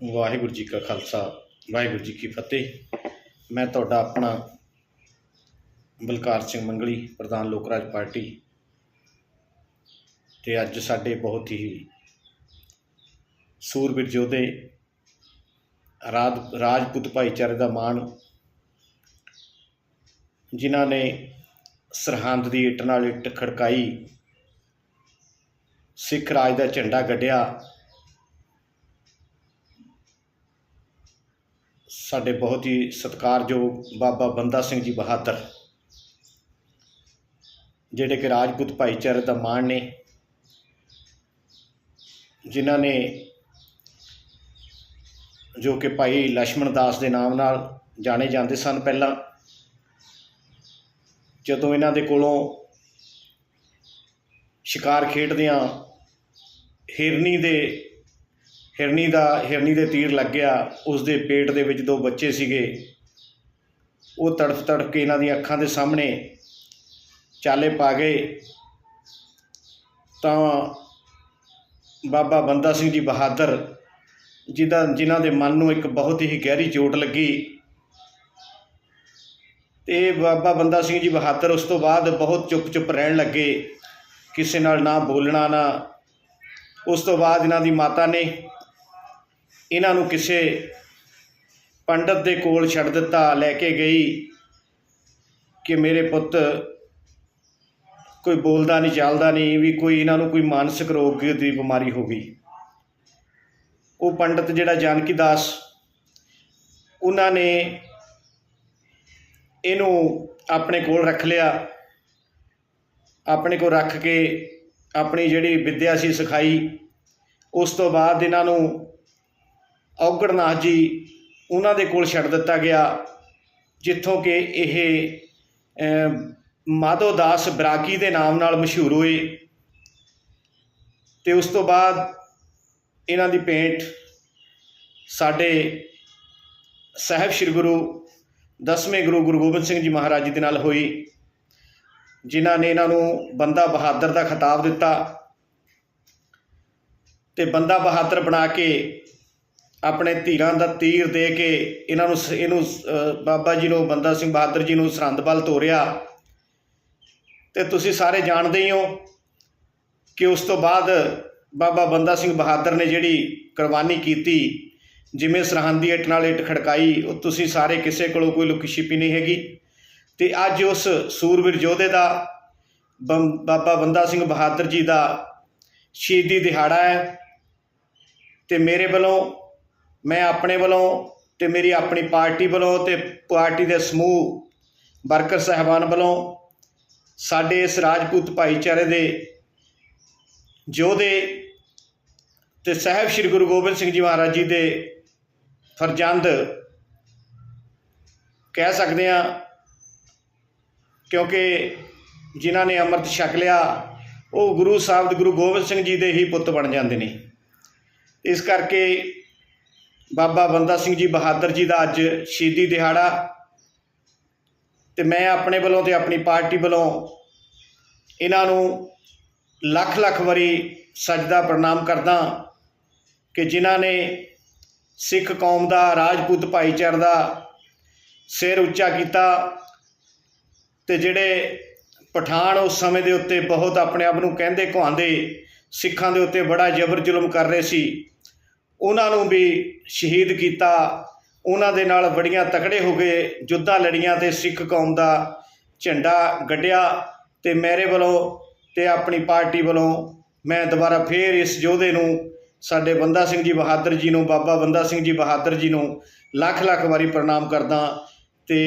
ਵਾਹਿਗੁਰੂ ਜੀ ਕਾ ਖਾਲਸਾ, ਵਾਹਿਗੁਰੂ ਜੀ ਕੀ ਫਤਿਹ। ਮੈਂ ਤੁਹਾਡਾ ਆਪਣਾ ਬਲਕਾਰ ਸਿੰਘ ਮੰਗਲੀ, ਪ੍ਰਧਾਨ ਲੋਕ ਰਾਜ ਪਾਰਟੀ। ਤੇ ਅੱਜ ਸਾਡੇ ਬਹੁਤ ਹੀ ਸੂਰਬੀਰ ਯੋਧੇ ਰਾਜ, ਰਾਜਪੂਤ ਭਾਈਚਾਰੇ ਦਾ ਮਾਣ, ਜਿਨ੍ਹਾਂ ਨੇ ਸਰਹੰਦ ਦੀ ਇੱਟ ਨਾਲ ਇੱਟ ਖੜਕਾਈ, ਸਿੱਖ ਰਾਜ ਦਾ ਝੰਡਾ ਗੱਡਿਆ। ਸਾਡੇ ਬਹੁਤ ਹੀ ਸਤਿਕਾਰਯੋਗ ਬਾਬਾ ਬੰਦਾ ਸਿੰਘ ਜੀ ਬਹਾਦਰ, ਜਿਹੜੇ ਕਿ ਰਾਜਪੂਤ ਭਾਈਚਾਰੇ ਦਾ ਮਾਣ ਨੇ, ਜਿਨ੍ਹਾਂ ਨੇ ਜੋ ਕਿ ਭਾਈ ਲక్ష్మణ ਦਾਸ ਦੇ ਨਾਮ ਨਾਲ ਜਾਣੇ ਜਾਂਦੇ ਸਨ ਪਹਿਲਾਂ। ਜਦੋਂ ਇਹਨਾਂ ਦੇ ਕੋਲੋਂ ਸ਼ਿਕਾਰ ਖੇਡਦਿਆਂ ਹਿਰਨੀ ਦੇ ਹਿਰਨੀ ਦਾ, ਹਿਰਨੀ ਦੇ ਤੀਰ ਲੱਗਿਆ ਉਸ ਦੇ ਪੇਟ ਦੇ ਵਿੱਚ ਦੋ ਬੱਚੇ ਸੀਗੇ। ਉਹ ਤੜਫ ਤੜਫ ਕੇ ਇਹਨਾਂ ਦੀਆਂ ਅੱਖਾਂ ਦੇ ਸਾਹਮਣੇ ਚਾਲੇ ਪਾ ਗਏ। ਤਾਂ ਬਾਬਾ ਬੰਦਾ ਸਿੰਘ ਜੀ ਬਹਾਦਰ, ਜਿਹਦਾ, ਜਿਨ੍ਹਾਂ ਦੇ ਮਨ ਨੂੰ ਇੱਕ ਬਹੁਤ ਹੀ ਗਹਿਰੀ ਚੋਟ ਲੱਗੀ। ਤੇ ਬਾਬਾ ਬੰਦਾ ਸਿੰਘ ਜੀ ਬਹਾਦਰ ਉਸ ਤੋਂ ਬਾਅਦ ਬਹੁਤ ਚੁੱਪ-ਚੁੱਪ ਰਹਿਣ ਲੱਗੇ। ਕਿਸੇ ਨਾਲ ਨਾ ਬੋਲਣਾ ਨਾ। ਉਸ ਤੋਂ ਬਾਅਦ ਇਹਨਾਂ ਦੀ ਮਾਤਾ ਨੇ ਇਹਨਾਂ ਨੂੰ ਕਿਸੇ ਪੰਡਤ ਦੇ ਕੋਲ ਛੱਡ ਦਿੱਤਾ, ਲੈ ਕੇ ਗਈ ਕਿ ਮੇਰੇ ਪੁੱਤ ਕੋਈ ਬੋਲਦਾ ਨਹੀਂ, ਚੱਲਦਾ ਨਹੀਂ, ਵੀ ਕੋਈ ਇਹਨਾਂ ਨੂੰ ਕੋਈ ਮਾਨਸਿਕ ਰੋਗ ਦੀ ਬਿਮਾਰੀ ਹੋ ਗਈ। ਉਹ ਪੰਡਤ ਜਿਹੜਾ ਜਾਨਕੀ ਦਾਸ, ਉਹਨਾਂ ਨੇ ਇਹਨੂੰ ਆਪਣੇ ਕੋਲ ਰੱਖ ਲਿਆ। ਆਪਣੇ ਕੋਲ ਰੱਖ ਕੇ ਆਪਣੀ ਜਿਹੜੀ ਵਿੱਦਿਆ ਸੀ ਸਿਖਾਈ, ਉਸ ਤੋਂ ਬਾਅਦ ਇਹਨਾਂ ਨੂੰ ਔਗੜਨਾਥ ਜੀ ਉਹਨਾਂ ਦੇ ਕੋਲ ਛੱਡ ਦਿੱਤਾ ਗਿਆ, ਜਿੱਥੋਂ ਕਿ ਇਹ ਮਾਧੋ ਦਾਸ ਬਰਾਕੀ ਦੇ ਨਾਮ ਨਾਲ ਮਸ਼ਹੂਰ ਹੋਏ। ਤੇ ਉਸ ਤੋਂ ਬਾਅਦ ਇਹਨਾਂ ਦੀ ਪੇਂਟ ਸਾਡੇ ਸਾਹਿਬ ਸ੍ਰੀ ਗੁਰੂ ਦਸਵੇਂ ਗੁਰੂ ਗੁਰੂ ਗੋਬਿੰਦ ਸਿੰਘ ਜੀ ਮਹਾਰਾਜ ਜੀ ਦੇ ਨਾਲ ਹੋਈ, ਜਿਨ੍ਹਾਂ ਨੇ ਇਹਨਾਂ ਨੂੰ ਬੰਦਾ ਬਹਾਦਰ ਦਾ ਖਿਤਾਬ ਦਿੱਤਾ। ਤੇ ਬੰਦਾ ਬਹਾਦਰ ਬਣਾ ਕੇ ਆਪਣੇ ਧੀਰਾਂ ਦਾ ਤੀਰ ਦੇ ਕੇ ਇਹਨਾਂ ਨੂੰ ਸ- ਇਹਨੂੰ ਬਾਬਾ ਜੀ ਨੂੰ, ਬੰਦਾ ਸਿੰਘ ਬਹਾਦਰ ਜੀ ਨੂੰ ਸਰਹੰਦ ਵੱਲ ਤੋਰਿਆ। ਤੇ ਤੁਸੀਂ ਸਾਰੇ ਜਾਣਦੇ ਹੀ ਹੋ ਕਿ ਉਸ ਤੋਂ ਬਾਅਦ ਬਾਬਾ ਬੰਦਾ ਸਿੰਘ ਬਹਾਦਰ ਨੇ ਜਿਹੜੀ ਕੁਰਬਾਨੀ ਕੀਤੀ, ਜਿਵੇਂ ਸਰਹੰਦ ਦੀ ਇੱਟ ਨਾਲ ਇੱਟ ਖੜਕਾਈ, ਉਹ ਤੁਸੀਂ ਸਾਰੇ ਕਿਸੇ ਕੋਲੋਂ ਕੋਈ ਲੁਕੀ ਛਿਪੀ ਨਹੀਂ ਹੈਗੀ। ਤੇ ਅੱਜ ਉਸ ਸੂਰਵੀਰ ਯੋਧੇ ਦਾ ਬੰ- ਬਾਬਾ ਬੰਦਾ ਸਿੰਘ ਬਹਾਦਰ ਜੀ ਦਾ ਸ਼ਹੀਦੀ ਦਿਹਾੜਾ ਹੈ। ਤੇ ਮੇਰੇ ਵੱਲੋਂ ਮੈਂ ਆਪਣੇ ਵੱਲੋਂ ਤੇ ਮੇਰੀ ਆਪਣੀ ਪਾਰਟੀ ਵੱਲੋਂ ਤੇ ਪਾਰਟੀ ਦੇ ਸਮੂਹ ਵਰਕਰ ਸਹਿਬਾਨ ਵੱਲੋਂ ਸਾਡੇ ਇਸ ਰਾਜਪੂਤ ਭਾਈਚਾਰੇ ਦੇ ਯੋਧੇ ਤੇ ਸਾਹਿਬ ਸ੍ਰੀ ਗੁਰੂ ਗੋਬਿੰਦ ਸਿੰਘ ਜੀ ਮਹਾਰਾਜ ਜੀ ਦੇ ਫਰਜ਼ੰਦ ਕਹਿ ਸਕਦੇ ਆ ਕਿਉਂਕਿ ਜਿਨ੍ਹਾਂ ਨੇ ਅੰਮ੍ਰਿਤ ਛਕ ਲਿਆ, ਉਹ ਗੁਰੂ ਸਾਹਿਬ, ਗੁਰੂ ਗੋਬਿੰਦ ਸਿੰਘ ਜੀ ਦੇ ਹੀ ਪੁੱਤ ਬਣ ਜਾਂਦੇ ਨੇ। ਇਸ ਕਰਕੇ ਬਾਬਾ ਬੰਦਾ ਸਿੰਘ ਜੀ ਬਹਾਦਰ ਜੀ ਦਾ ਅੱਜ ਸ਼ਹੀਦੀ ਦਿਹਾੜਾ ਤੇ ਮੈਂ ਆਪਣੇ ਵੱਲੋਂ ਤੇ ਆਪਣੀ ਪਾਰਟੀ ਵੱਲੋਂ ਇਹਨਾਂ ਨੂੰ ਲੱਖ ਲੱਖ ਵਾਰੀ ਸਜਦਾ ਪ੍ਰਣਾਮ ਕਰਦਾ ਕਿ ਜਿਨ੍ਹਾਂ ਨੇ ਸਿੱਖ ਕੌਮ ਦਾ, ਰਾਜਪੂਤ ਭਾਈਚਾਰੇ ਦਾ ਸਿਰ ਉੱਚਾ ਕੀਤਾ ਤੇ ਜਿਹੜੇ ਪਠਾਨ ਉਸ ਸਮੇਂ ਦੇ ਉੱਤੇ ਬਹੁਤ ਆਪਣੇ ਆਪ ਨੂੰ ਕਹਿੰਦੇ ਕਹਾਂਦੇ ਸਿੱਖਾਂ ਦੇ ਉੱਤੇ ਬੜਾ ਜ਼ਬਰ ਜ਼ੁਲਮ ਕਰ ਰਹੇ ਸੀ। ਉਹਨਾਂ ਨੂੰ ਵੀ ਸ਼ਹੀਦ ਕੀਤਾ। ਉਹਨਾਂ ਦੇ ਨਾਲ ਬੜੀਆਂ ਤਕੜੇ ਹੋ ਕੇ ਜੁੱਧਾਂ ਲੜੀਆਂ ਤੇ ਸਿੱਖ ਕੌਮ ਦਾ ਝੰਡਾ ਗੱਡਿਆ ਤੇ ਮੇਰੇ ਵੱਲੋਂ ਤੇ ਆਪਣੀ ਪਾਰਟੀ ਵੱਲੋਂ ਮੈਂ ਦੁਬਾਰਾ ਫੇਰ ਇਸ ਯੋਧੇ ਨੂੰ, ਸਾਡੇ ਬੰਦਾ ਸਿੰਘ ਜੀ ਬਹਾਦਰ ਜੀ ਨੂੰ, ਬਾਬਾ ਬੰਦਾ ਸਿੰਘ ਜੀ ਬਹਾਦਰ ਜੀ ਨੂੰ ਲੱਖ ਲੱਖ ਵਾਰੀ ਪ੍ਰਣਾਮ ਕਰਦਾ ਤੇ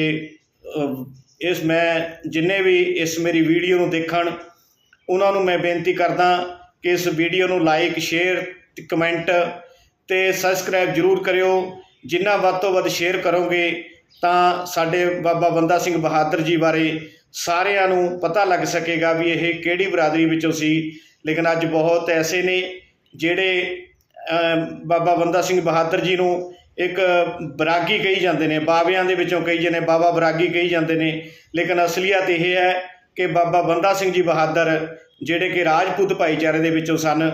ਇਸ ਮੈਂ ਜਿੰਨੇ ਵੀ ਇਸ ਮੇਰੀ ਵੀਡੀਓ ਨੂੰ ਦੇਖਣ, ਉਹਨਾਂ ਨੂੰ ਮੈਂ ਬੇਨਤੀ ਕਰਦਾ ਕਿ ਇਸ ਵੀਡੀਓ ਨੂੰ ਲਾਈਕ ਸ਼ੇਅਰ ਤੇ ਕਮੈਂਟ ਤੇ ਸਬਸਕ੍ਰਾਈਬ ਜਰੂਰ ਕਰਿਓ। ਜਿੰਨਾ ਵੱਧ ਤੋਂ ਵੱਧ ਸ਼ੇਅਰ ਕਰੋਗੇ, ਤਾਂ ਸਾਡੇ ਬਾਬਾ ਬੰਦਾ ਸਿੰਘ ਬਹਾਦਰ ਜੀ ਬਾਰੇ ਸਾਰਿਆਂ ਨੂੰ ਪਤਾ ਲੱਗ ਸਕੇਗਾ ਵੀ ਇਹ ਕਿਹੜੀ ਬਰਾਦਰੀ ਵਿੱਚੋਂ ਸੀ। ਲੇਕਿਨ ਅੱਜ ਬਹੁਤ ਐਸੇ ਨੇ, ਜਿਹੜੇ ਬਾਬਾ ਬੰਦਾ ਸਿੰਘ ਬਹਾਦਰ ਜੀ ਨੂੰ ਇੱਕ ਬਰਾਗੀ ਕਹੀ ਜਾਂਦੇ ਨੇ ਬਾਬਿਆਂ ਦੇ ਵਿੱਚੋਂ ਕਈ ਜਣੇ ਬਾਬਾ ਬਰਾਗੀ ਕਹੀ ਜਾਂਦੇ ਨੇ। ਲੇਕਿਨ ਅਸਲੀਅਤ ਇਹ ਹੈ ਕਿ ਬਾਬਾ ਬੰਦਾ ਸਿੰਘ ਜੀ ਬਹਾਦਰ, ਜਿਹੜੇ ਕਿ ਰਾਜਪੂਤ ਭਾਈਚਾਰੇ ਦੇ ਵਿੱਚੋਂ ਸਨ,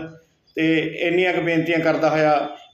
ਤੇ ਇੰਨੀਆਂ ਕੁ ਬੇਨਤੀਆਂ ਕਰਦਾ ਹੋਇਆ